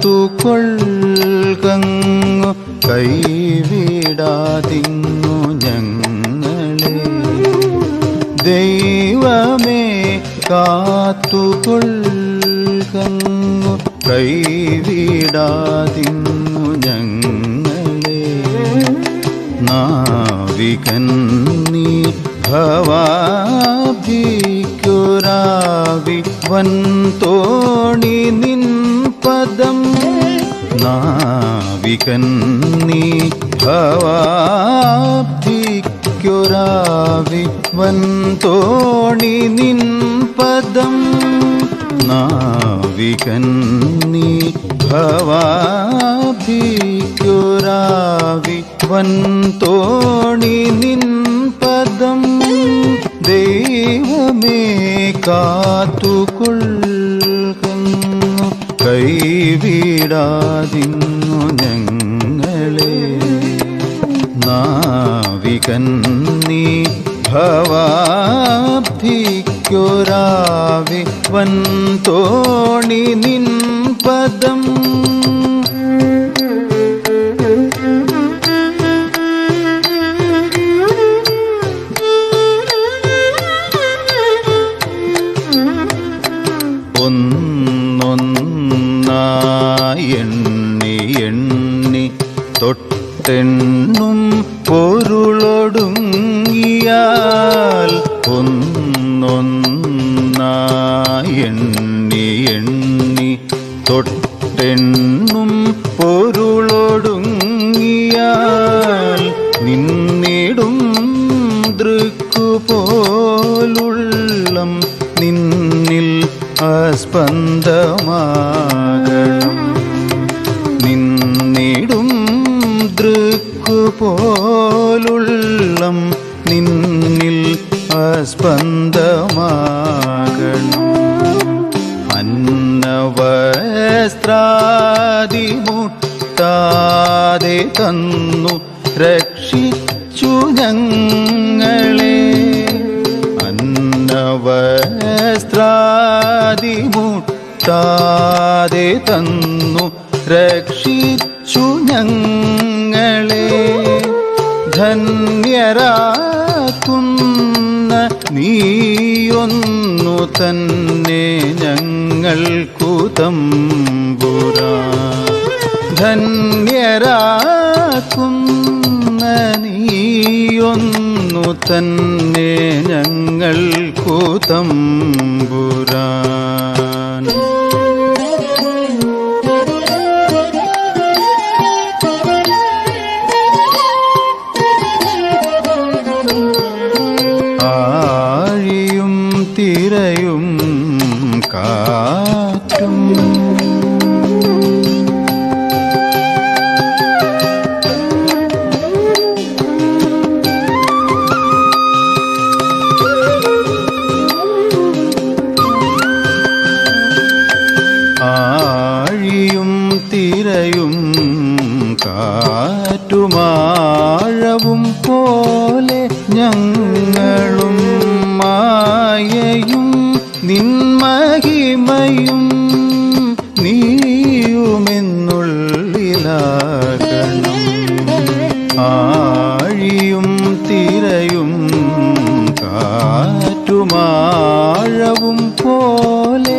കാത്തുകൊള്ളു കൈവിടാതിങ്ങു ഞങ്ങളെ. ദൈവമേ കാത്തുകൊള്ളു കൈവിടാതിങ്ങു ഞങ്ങളെ. നാവികൻ നീ ഭവാഭിക്കുരാവി വൻതോണി നാവികൻ നീ ഭവാഭിക്കുരാവി വൻതോണി നിൻ പദം. നാവികന്നീ വൻതോണി നിൻ പദം. ദൈവമേ കാത്തുകൊള്ളുന്നു. കൈവിടാതിന്നു നാവികൻ നീ ഭവാഭിക്കുരാവി വൻതോണി നിൻ പദം ഒന്നൊന്നായി ആസ്പന്ദമാകണം അന്നവസ്ത്രാതിമുട്ടാതെ തന്നു രക്ഷിച്ചു ഞങ്ങളെ. അന്നവസ്ത്രാതിമുട്ടാതെ തന്നു രക്ഷിച്ചു ഞങ്ങളെ. ധന്യരാക്കുന്ന നീയൊന്നു തന്നെ ഞങ്ങൾക്കു തമ്പുരാ ധന്യരാക്കും നീയൊന്നു തന്നെ ഞങ്ങൾക്കു തമ്പുരാൻ ആഴിയും തിരയും കാറ്റുമാഴവും പോലെ ഞങ്ങളും മായയും നിന്മഹിമയും നീയുമെന്നുള്ളിലാകണം. ആഴിയും തിരയും കാറ്റുമാഴവും പോലെ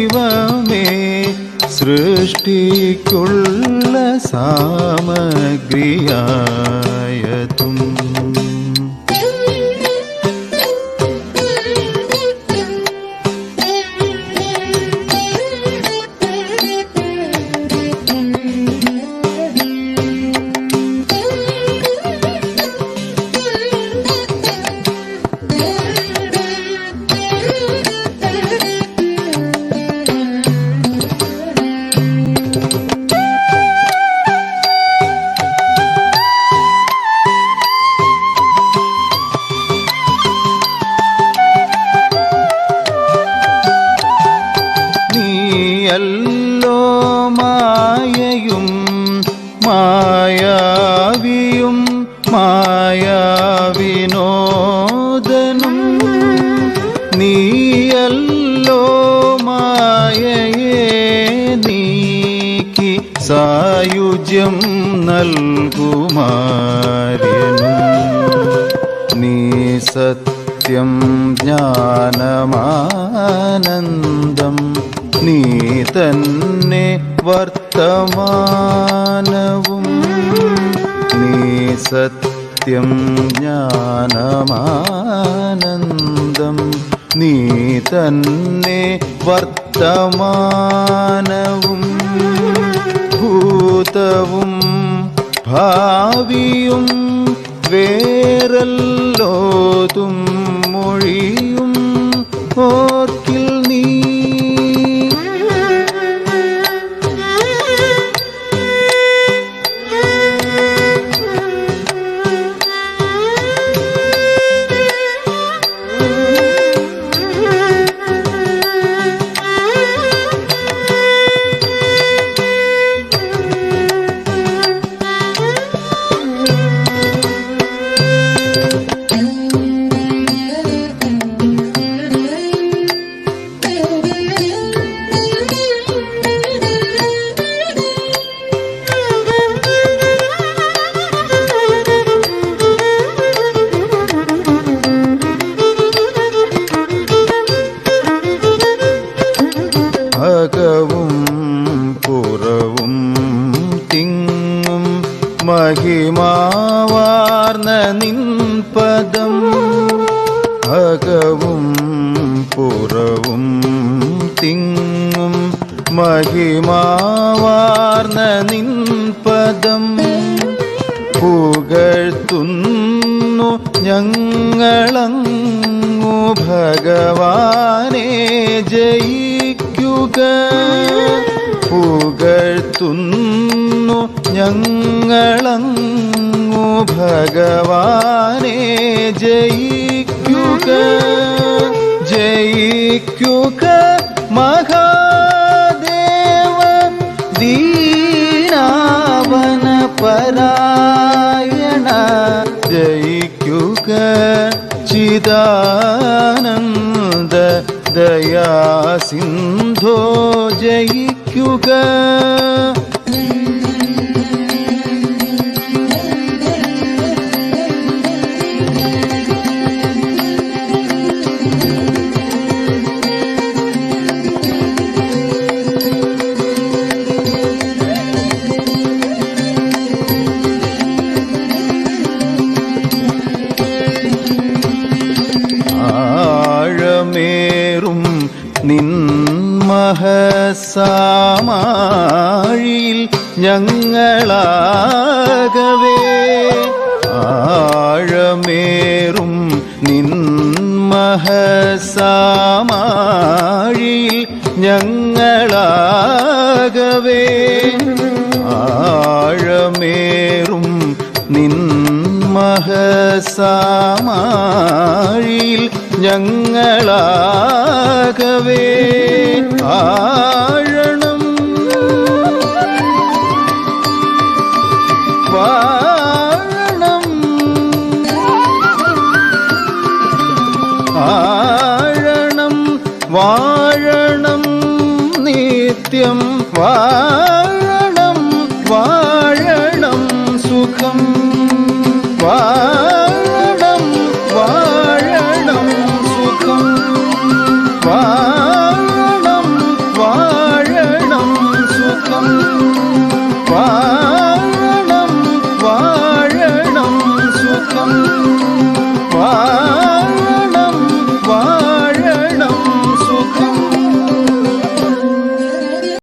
ദൈവമേ സൃഷ്ടിക്കുള്ള സാമഗ്രിയാ. മായാവിയും മായാവിനോദനും നീയല്ലോ മായയെ നീക്കി സായുജ്യം നൽകുമാര്യനും. നീ സത്യം ജ്ഞാനമാനന്ദം നീ തന്നെ വർത്തമാനവും. നീ സത്യം ജ്ഞാനമാനന്ദം. നീ തന്നെ വർത്തമാനവും ഭൂതവും ഭാവിയും വേറല്ലോതും മൊഴിയും. ഓർക്കിൽ മഹിമാവാർന്ന നിൻപദം അകവും പുറവും തിങ്ങും മഹിമാവാർന്ന നിൻപദം പുകഴ്ത്തുന്നു ഞങ്ങളങ്ങു ഭഗവാനെ ജയിക്കുക. പുകഴ്ത്തുന്നു ഞങ്ങളങ്ങു ഭഗവാനെ ജയിക്കുക ജയിക്കുക മഹാദേവ ദീനാവന പരായണ. ജയിക്കുക ചിദാനന്ദ ദയാസിന്ധോ ജയിക്കുക. നിന്മഹസാമാഴിയിൽ ഞങ്ങളാകവേ. ആഴമേറും നിന്മഹസാമാഴിയിൽ ഞങ്ങളാകവേ. ആഴമേറും നിന്മഹസാമാഴിയിൽ ഞങ്ങളാകവേ ആഴണം. വാഴണം. ആഴണം. വാഴണം. നിത്യം വാഴണം